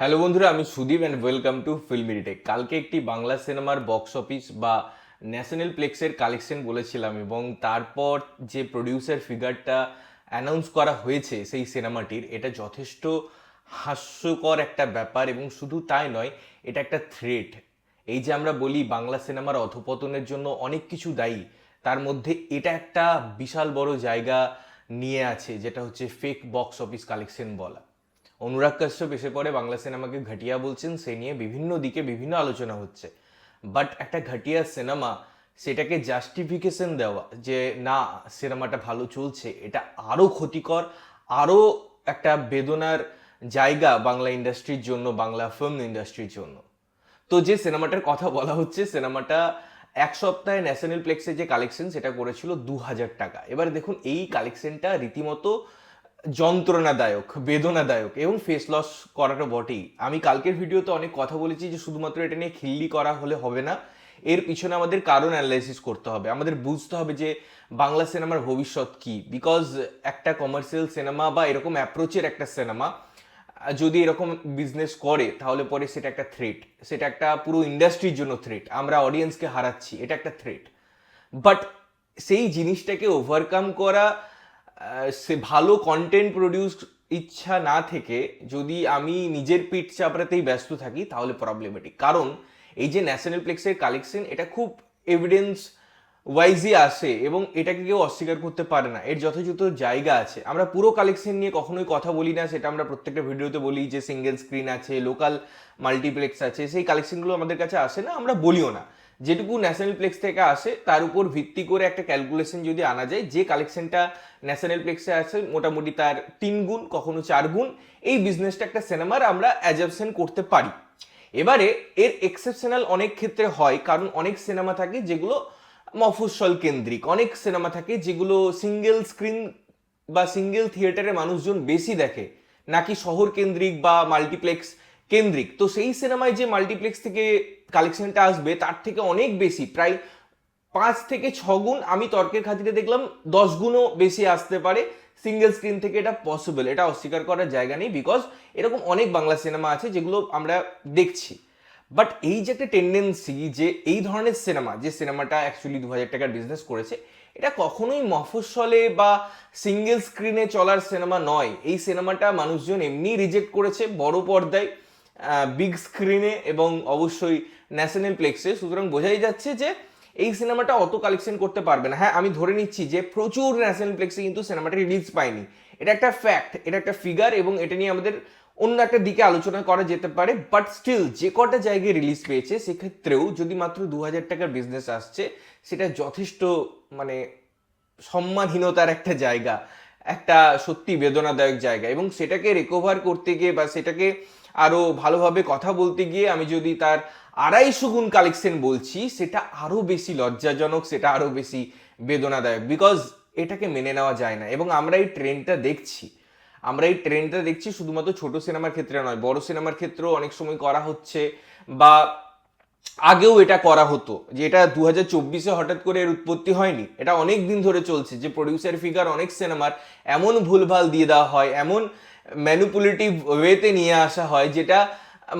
Hello বন্ধুরা, আমি Sudip and welcome to film ফিল্মিডিটেক কালকে একটি বাংলা সিনেমার বক্স অফিস বা ন্যাশনাল প্লেক্সের কালেকশন বলেছিলাম এবং তারপর যে প্রডিউসার ফিগারটা অ্যানাউন্স করা হয়েছে সেই সিনেমাটির, এটা যথেষ্ট হাস্যকর একটা ব্যাপার এবং শুধু তাই নয়, এটা একটা থ্রেট এই যে আমরা বলি বাংলা সিনেমার অধপতনের জন্য অনেক কিছু দায়ী, তার মধ্যে এটা একটা বিশাল বড় জায়গা নিয়ে আছে, যেটা হচ্ছে ফেক বক্স অফিস কালেকশন বলা। অনুরাগ কাশ্যপ এসে পরে বাংলা সিনেমাকে ঘটিয়া বলছেন, সে নিয়ে বিভিন্ন দিকে বিভিন্ন আলোচনা হচ্ছে। বাট একটা ঘটিয়া সিনেমা, সেটাকে জাস্টিফিকেশন দেওয়া যে, না, সিনেমাটা ভালো চলছে, এটা আরও ক্ষতিকর আরও একটা বেদনার জায়গা বাংলা ইন্ডাস্ট্রির জন্য, বাংলা ফিল্ম ইন্ডাস্ট্রির জন্য। তো যে সিনেমাটার কথা বলা হচ্ছে, সিনেমাটা এক সপ্তাহে ন্যাশনাল প্লেক্সে যে কালেকশন সেটা করেছিল দু হাজার টাকা। এবার দেখুন, এই কালেকশনটা রীতিমতো যন্ত্রণাদায়ক, বেদনাদায়ক এবং ফেস লস করাটা বটেই। আমি কালকের ভিডিওতে অনেক কথা বলেছি যে শুধুমাত্র এটা নিয়ে খিল্লি করা হলে হবে না, এর পিছনে আমাদের কারণ অ্যানালাইসিস করতে হবে। আমাদের বুঝতে হবে যে বাংলা সিনেমার ভবিষ্যৎ কি। বিকজ একটা কমার্শিয়াল সিনেমা বা এরকম অ্যাপ্রোচের একটা সিনেমা যদি এরকম বিজনেস করে, তাহলে পরে সেটা একটা থ্রেট সেটা একটা পুরো ইন্ডাস্ট্রির জন্য থ্রেট আমরা অডিয়েন্সকে হারাচ্ছি, এটা একটা থ্রেট বাট সেই জিনিসটাকে ওভারকাম করা সে ভালো কন্টেন্ট প্রডিউস ইচ্ছা না থেকে যদি আমি নিজের পিঠ চাপড়াতেই ব্যস্ত থাকি, তাহলে প্রবলেমেটিক কারণ এই যে ন্যাশনাল প্লেক্সের কালেকশন এটা খুব এভিডেন্স ওয়াইজই আসে এবং এটাকে কেউ অস্বীকার করতে পারে না। এর যথাযথ জায়গা আছে। আমরা পুরো কালেকশন নিয়ে কখনোই কথা বলি না, সেটা আমরা প্রত্যেকটা ভিডিওতে বলি যে সিঙ্গেল স্ক্রিন আছে লোকাল মাল্টিপ্লেক্স আছে, সেই কালেকশনগুলো আমাদের কাছে আসে না, আমরা বলিও না। যেটুকু ন্যাশনাল প্লেক্স থেকে আসে, তার উপর ভিত্তি করে একটা ক্যালকুলেশন যদি আনা যায়, যে কালেকশনটা ন্যাশনাল প্লেক্সে আছে, মোটামুটি তার তিন গুণ, কখনো চার গুণ, এই বিজনেসটা একটা সিনেমার আমরা অ্যাজাপশন করতে পারি। এবারে এর এক্সেপশনাল অনেক ক্ষেত্রে হয়, কারণ অনেক সিনেমা থাকে যেগুলো মফস্বল কেন্দ্রিক। অনেক সিনেমা থাকে যেগুলো সিঙ্গেল স্ক্রিন বা সিঙ্গেল থিয়েটারে মানুষজন বেশি দেখে, নাকি শহর কেন্দ্রিক বা মাল্টিপ্লেক্স কেন্দ্রিক। তো সেই সিনেমায় যে মাল্টিপ্লেক্স থেকে কালেকশনটা আসবে, তার থেকে অনেক বেশি, প্রায় পাঁচ থেকে ছ গুণ আমি তর্কের খাতিরে দেখলাম, দশ গুণও বেশি আসতে পারে সিঙ্গেল স্ক্রিন থেকে এটা পসিবল এটা অস্বীকার করার জায়গা নেই বিকজ এরকম অনেক বাংলা সিনেমা আছে যেগুলো আমরা দেখছি। বাট এই যে একটা টেন্ডেন্সি যে এই ধরনের সিনেমা, যে সিনেমাটা অ্যাকচুয়ালি দু হাজার টাকার বিজনেস করেছে, এটা কখনোই মফস্বলে বা সিঙ্গেল স্ক্রিনে চলার সিনেমা নয়। এই সিনেমাটা মানুষজন এমনি রিজেক্ট করেছে বড় পর্দায়। বিগ স্ক্রিনে এবং অবশ্যই ন্যাশনাল প্লেক্সে সুতরাং বোঝাই যাচ্ছে যে এই সিনেমাটা অত কালেকশন করতে পারবে না। হ্যাঁ আমি ধরে নিচ্ছি যে প্রচুর ন্যাশনাল প্লেক্সে কিন্তু সিনেমাটা রিলিজ পায়নি। এটা একটা ফ্যাক্ট এটা একটা ফিগার এবং এটা নিয়ে আমাদের অন্য একটা দিকে আলোচনা করা যেতে পারে। বাট স্টিল যে কটা জায়গায় রিলিজ পেয়েছে, সেক্ষেত্রেও যদি মাত্র দু হাজার টাকার বিজনেস আসছে, সেটা যথেষ্ট মানে সম্মানহীনতার একটা জায়গা, একটা সত্যি বেদনাদায়ক জায়গা। এবং সেটাকে রিকভার করতে গিয়ে বা সেটাকে আরও ভালোভাবে কথা বলতে গিয়ে আমি যদি তার আড়াইশো গুণ কালেকশন বলছি, সেটা আরও বেশি লজ্জাজনক, সেটা আরও বেশি বেদনাদায়ক বিকজ এটাকে মেনে নেওয়া যায় না। এবং আমরা এই ট্রেন্ডটা দেখছি। আমরা এই ট্রেন্ডটা দেখছি শুধুমাত্র ছোট সিনেমার ক্ষেত্রে নয়, বড় সিনেমার ক্ষেত্রেও অনেক সময় করা হচ্ছে বা আগেও এটা করা হতো যে এটা দু হাজার চব্বিশে হঠাৎ করে এর উৎপত্তি হয়নি। এটা অনেক দিন ধরে চলছে যে প্রডিউসার ফিগার অনেক সিনেমার এমন ভুলভাল দিয়ে দেওয়া হয়, এমন ম্যানুপুলেটিভ ওয়েতে নিয়ে আসা হয়, যেটা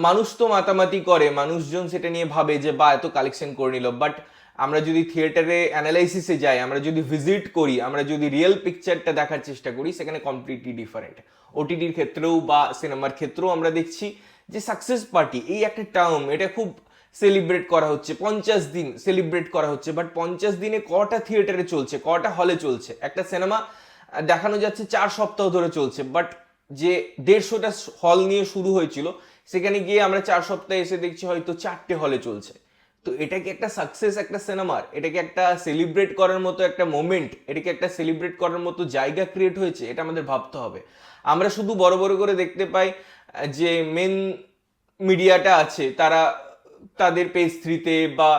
মানুষ তো মাতামাতি করে, মানুষজন সেটা নিয়ে ভাবে যে, বা, এত কালেকশন করে নিল। বাট আমরা যদি থিয়েটারে অ্যানালাইসিসে যাই, আমরা যদি ভিজিট করি, আমরা যদি রিয়েল পিকচারটা দেখার চেষ্টা করি, সেখানে কমপ্লিটলি ডিফারেন্ট ওটিটির ক্ষেত্রেও বা সিনেমার ক্ষেত্রেও আমরা দেখছি যে সাকসেস পার্টি এই একটা টার্ম এটা খুব সেলিব্রেট করা হচ্ছে। পঞ্চাশ দিন সেলিব্রেট করা হচ্ছে বাট পঞ্চাশ দিনে কটা থিয়েটারে চলছে, কটা হলে চলছে? একটা সিনেমা দেখানো যাচ্ছে চার সপ্তাহ ধরে চলছে বাট যে দেড়শোটা হল নিয়ে শুরু হয়েছিল, সেখানে গিয়ে আমরা চার সপ্তাহে এসে দেখছি হয়তো চারটে হলে চলছে। তো এটা কি একটা সাকসেস একটা সিনেমার এটাকে একটা সেলিব্রেট করার মতো একটা মোমেন্ট এটাকে একটা সেলিব্রেট করার মতো জায়গা ক্রিয়েট হয়েছে? এটা আমাদের ভাবতে হবে। আমরা শুধু বড় বড় করে দেখতে পাই যে মেন মিডিয়াটা আছে, তারা তাদের পেজ থ্রিতে বা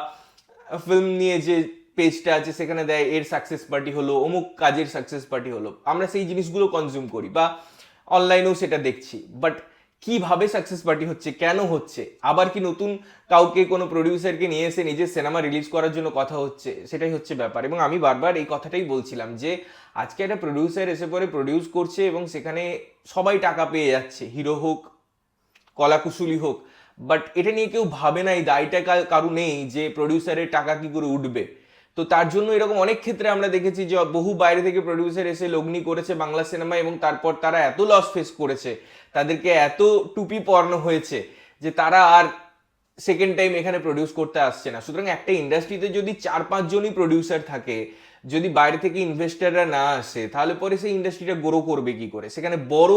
ফিল্ম নিয়ে যে পেজটা আছে, সেখানে দেয়, এর সাকসেস পার্টি হলো, অমুক কাজের সাকসেস পার্টি হলো। আমরা সেই জিনিসগুলো কনজিউম করি বা অনলাইনেও সেটা দেখছি। বাট কীভাবে সাকসেস পার্টি হচ্ছে, কেন হচ্ছে? আবার কি নতুন কাউকে কোনো প্রডিউসারকে নিয়ে এসে নিজের সিনেমা রিলিজ করার জন্য কথা হচ্ছে? সেটাই হচ্ছে ব্যাপার। এবং আমি বারবার এই কথাটাই বলছিলাম যে, আজকে একটা প্রডিউসার এসে পরে প্রডিউস করছে এবং সেখানে সবাই টাকা পেয়ে যাচ্ছে। হিরো হোক, কলাকুশলী হোক। বাট এটা নিয়ে কেউ ভাবে না, এই দায়টা কারু নেই যে প্রডিউসারের টাকা কি করে উঠবে। তো তার জন্য এরকম অনেক ক্ষেত্রে আমরা দেখেছি যে বহু বাইরে থেকে প্রডিউসার এসে লগ্নি করেছে বাংলা সিনেমা এবং তারপর তারা এত লস ফেস করেছে, তাদেরকে এত টুপি পরানো হয়েছে যে তারা আর সেকেন্ড টাইম এখানে প্রডিউস করতে আসছে না। সুতরাং একটা ইন্ডাস্ট্রিতে যদি চার পাঁচজনই প্রডিউসার থাকে যদি বাইরে থেকে ইনভেস্টাররা না আসে, তাহলে পরে সেই ইন্ডাস্ট্রিটা গ্রো করবে কি করে? সেখানে বড়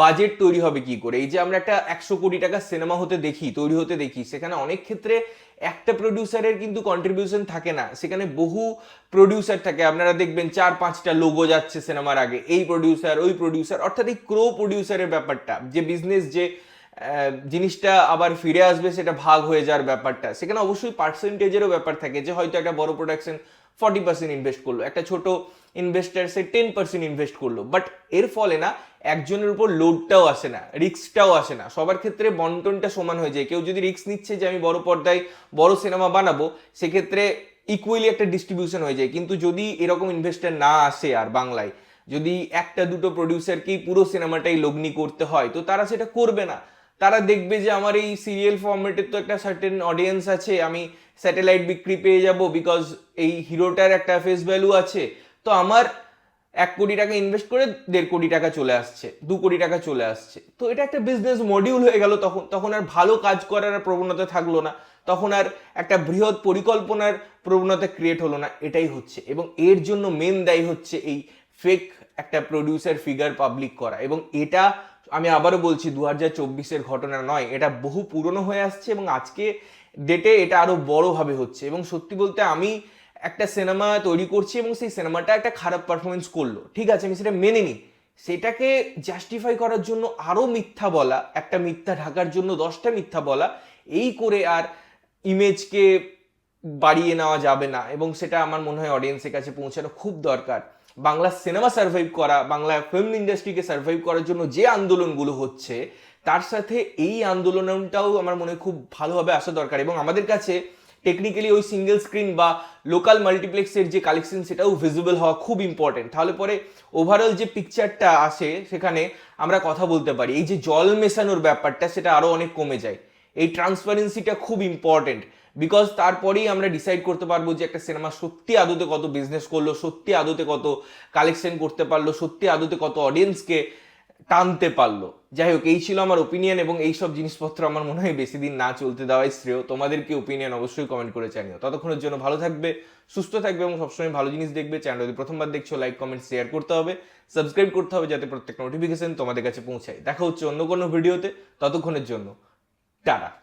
বাজেট তৈরি হবে কি করে? এই যে আমরা একটা একশো কোটি টাকা সিনেমা হতে দেখি, তৈরি হতে দেখি, সেখানে অনেক ক্ষেত্রে একটা প্রডিউসারের কিন্তু কন্ট্রিবিউশন থাকে না। সেখানে বহু প্রডিউসার থাকে। আপনারা দেখবেন চার পাঁচটা লোগো যাচ্ছে সিনেমার আগে। এই প্রডিউসার ওই প্রডিউসার অর্থাৎ এই ক্রো প্রডিউসারের ব্যাপারটা। যে বিজনেস যে জিনিসটা আবার ফিরে আসবে, সেটা ভাগ হয়ে যাওয়ার ব্যাপারটা। সেখানে অবশ্যই পার্সেন্টেজেরও ব্যাপার থাকে যে হয়তো একটা বড় প্রোডাকশন ফর্টি পার্সেন্ট ইনভেস্ট করল। একটা ছোট ইনভেস্টার সে টেন পার্সেন্ট ইনভেস্ট করল। বাট এর ফলে না, একজনের উপর লোডটাও আসে না রিস্কটাও আসে না। সবার ক্ষেত্রে বন্টনটা সমান হয়ে যায়। কেউ যদি রিস্ক নিচ্ছে যে আমি বড় পর্দায় বড় সিনেমা বানাবো, সেক্ষেত্রে ইকুয়ালি একটা ডিস্ট্রিবিউশন হয়ে যায়। কিন্তু যদি এরকম ইনভেস্টার না আসে আর বাংলায়, যদি একটা দুটো প্রডিউসারকেই পুরো সিনেমাটাই লগ্নি করতে হয়, তো তারা সেটা করবে না। তারা দেখবে যে আমার এই সিরিয়াল ফর্মেটের তো একটা সার্টেন অডিয়েন্স আছে, আমি স্যাটেলাইট বিক্রি পেয়ে যাব বিকজ এই হিরোটার একটা ফেস ভ্যালু আছে। তো আমার এক কোটি টাকা ইনভেস্ট করে দেড় কোটি টাকা চলে আসছে, দু কোটি টাকা চলে আসছে। তো এটা একটা বিজনেস মডিউল হয়ে গেল, তখন তখন আর ভালো কাজ করার প্রবণতা থাকল না, তখন আর একটা বৃহৎ পরিকল্পনার প্রবণতা ক্রিয়েট হলো না, এটাই হচ্ছে। এবং এর জন্য মেন দায়ী হচ্ছে এই ফেক একটা প্রডিউসার ফিগার পাবলিক করা। এবং এটা আমি আবারও বলছি দু হাজার চব্বিশের ঘটনা নয়, এটা বহু পুরনো হয়ে আসছে এবং আজকে ডেটে এটা আরও বড়ভাবে হচ্ছে। এবং সত্যি বলতে আমি একটা সিনেমা তৈরি করছি এবং সেই সিনেমাটা একটা খারাপ পারফরমেন্স করল। ঠিক আছে, আমি সেটা মেনে নিই। সেটাকে জাস্টিফাই করার জন্য আরও মিথ্যা বলা, একটা মিথ্যা ঢাকার জন্য দশটা মিথ্যা বলা, এই করে আর ইমেজকে বাড়িয়ে নেওয়া যাবে না। এবং সেটা আমার মনে হয় অডিয়েন্সের কাছে পৌঁছানো খুব দরকার। বাংলা সিনেমা সার্ভাইভ করা, বাংলা ফিল্ম ইন্ডাস্ট্রিকে সার্ভাইভ করার জন্য যে আন্দোলনগুলো হচ্ছে, তার সাথে এই আন্দোলনটাও আমার মনে খুব ভালোভাবে আসা দরকার। এবং আমাদের কাছে টেকনিক্যালি ওই সিঙ্গেল স্ক্রিন বা লোকাল মাল্টিপ্লেক্সের যে কালেকশন সেটাও ভিজিবল হওয়া খুব ইম্পর্টেন্ট তাহলে পরে ওভারঅল যে পিকচারটা আসে, সেখানে আমরা কথা বলতে পারি। এই যে জল মেশানোর ব্যাপারটা, সেটা আরও অনেক কমে যায়। এই ট্রান্সপারেন্সিটা খুব ইম্পর্টেন্ট বিকজ তারপরেই আমরা ডিসাইড করতে পারব যে একটা সিনেমা সত্যি আদতে কত বিজনেস করল, সত্যি আদতে কত কালেকশন করতে পারল, সত্যি আদতে কত অডিয়েন্সকে টানতে পারল। যাই হোক এই ছিল আমার ওপিনিয়ন এবং এই সব জিনিসপত্র আমার মনে হয় বেশি দিন না চলতে দেওয়াই শ্রেয়। তোমাদের কি ওপিনিয়ন অবশ্যই কমেন্ট করে জানিও। ততক্ষণের জন্য ভালো থাকবে, সুস্থ থাকবে এবং সবসময় ভালো জিনিস দেখবে। চ্যানেল যদি প্রথমবার দেখছ লাইক কমেন্ট শেয়ার করতে হবে। সাবস্ক্রাইব করতে হবে যাতে প্রত্যেকটা নোটিফিকেশন তোমাদের কাছে পৌঁছায়। দেখা হচ্ছে অন্য কোনো ভিডিওতে ততক্ষণের জন্য। Tara.